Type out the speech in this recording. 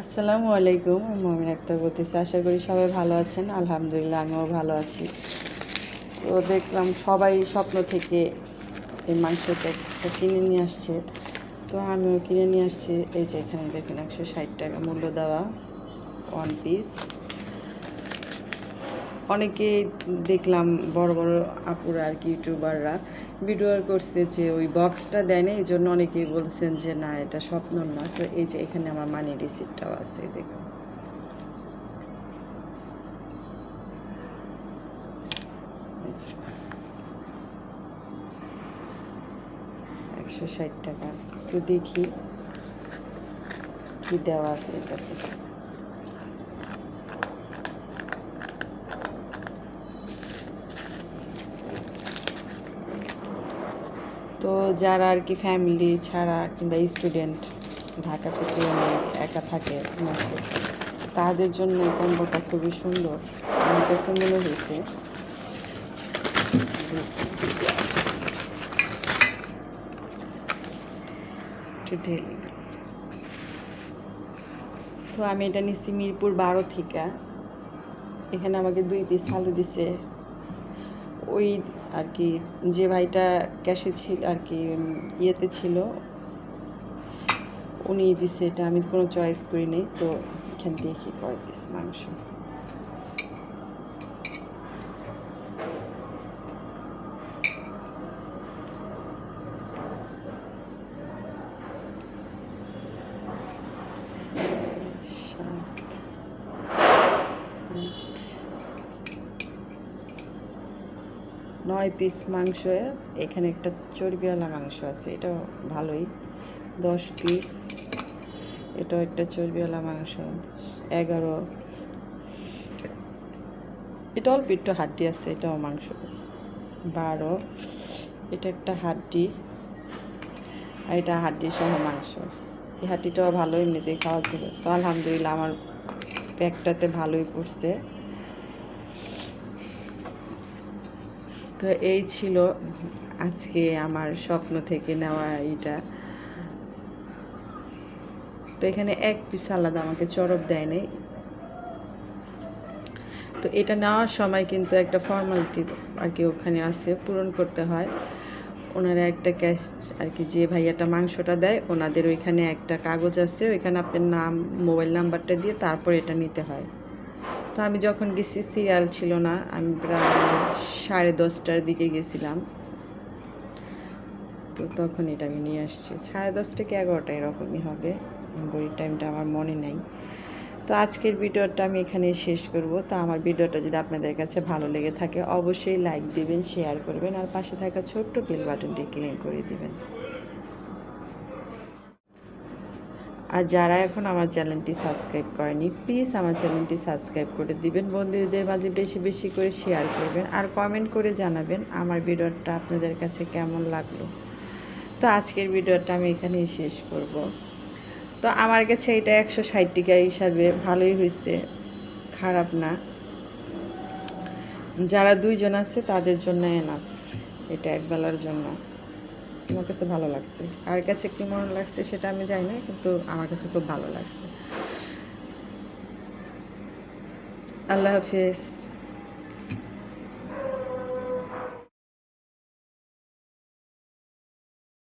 আসসালামু আলাইকুম, আমি মমিন আক্তার বলতেছি। আশা করি সবাই ভালো আছেন। আলহামদুলিল্লাহ, আমিও ভালো আছি। তো দেখলাম সবাই স্বপ্ন থেকে এই মাংসটা কিনে নিয়ে আসছে। তো আমিও কিনে নিয়ে আসছি। এই যে এখানে দেখেন একশো ষাট টাকা মূল্য দেওয়া ওয়ান পিস অনেকে দেখলাম বড় বড় আপুরা আর কি ইউটিউবাররা ভিডিও করছে যে ওই বক্সটা দেয় না এই জন্য অনেকেই বলছেন যে না, এটা স্বপ্ন না। তো এই যে এখানে আমার মানি রিসিপ্টটাও আছে, দেখুন। একশো ষাট টাকা। তো দেখি কি দেওয়া আছে এটাতে। তো যারা আর কি ফ্যামিলি ছাড়া কিংবা স্টুডেন্ট ঢাকা থেকে একা থাকে মেসে তাদের জন্য এই কম্বোটা খুবই সুন্দর। আমার কাছে মনে হয়েছে। তো আমি এটা নিচ্ছি মিরপুর বারো থেকে। এখানে আমাকে দুই পিস আলু দিছে। ওই আর কি যে ভাইটা ক্যাশে ছিল, আর কি ইয়েতে ছিল, উনি দিছে এটা, আমি কোনো চয়েস করি নাই, তো এখান দিয়ে কি করে দিস মাংস নয় পিস মাংস এখানে একটা চর্বিওয়ালা মাংস আছে, এটাও ভালোই। দশ পিস এটাও একটা চর্বিওয়ালা মাংস। এগারো। এটা অল্প একটু হাড্ডি আছে, এটাও মাংস। বারো। এটা একটা হাড্ডি। আর এটা হাড্ডি সহ মাংস। এই হাড্ডিটাও ভালো এমনিতেই খাওয়া ছিল। তো আলহামদুলিল্লাহ আমার প্যাকটাতে ভালোই পড়ছে। তো এই ছিল আজকে আমার স্বপ্ন থেকে নেওয়া এটা তো এখানে এক পিস আলাদা আমাকে চরব দেয় নাই। তো এটা নেওয়ার সময় কিন্তু একটা ফর্মালিটি আর কি ওখানে আছে, পূরণ করতে হয়। ওনারা একটা ক্যাশ আর কি যে ভাইয়াটা মাংসটা দেয়, ওনাদের ওইখানে একটা কাগজ আছে, ওইখানে আপনার নাম মোবাইল নাম্বারটা দিয়ে তারপর এটা নিতে হয়। তো আমি যখন গেছি সিরিয়াল ছিল না, আমি প্রায় সাড়ে দশটার দিকে গেছিলাম। তো তখন এটা আমি নিয়ে আসছি। সাড়ে দশটা কি এগারোটা এরকমই হবে? ঘড়ির টাইমটা আমার মনে নেই। তো আজকের ভিডিওটা আমি এখানে শেষ করব। তো আমার ভিডিওটা যদি আপনাদের কাছে ভালো লেগে থাকে, অবশ্যই লাইক দিবেন শেয়ার করবেন, আর পাশে থাকা ছোট্ট বেল বাটনটি ক্লিক করে দিবেন। আর যারা এখন আমার চ্যানেলটি সাবস্ক্রাইব করেনি, প্লিজ আমার চ্যানেলটি সাবস্ক্রাইব করে দিবেন। বন্ধুদের মাঝে বেশি বেশি করে শেয়ার করবেন আর কমেন্ট করে জানাবেন আমার ভিডিওটা আপনাদের কাছে কেমন লাগল। তো আজকের ভিডিওটা আমি এখানেই শেষ করব। তো আমার কাছে এটা একশো ষাট টাকা হিসাবে ভালোই হয়েছে, খারাপ না। যারা দুইজন আছে তাদের জন্য এনাফ এটা একবেলার জন্য। আমার কাছে ভালো লাগছে। কার কাছে কি মনে লাগছে সেটা আমি জানি না, কিন্তু আমার কাছে খুব ভালো লাগছে। আল্লাহ হাফিজ।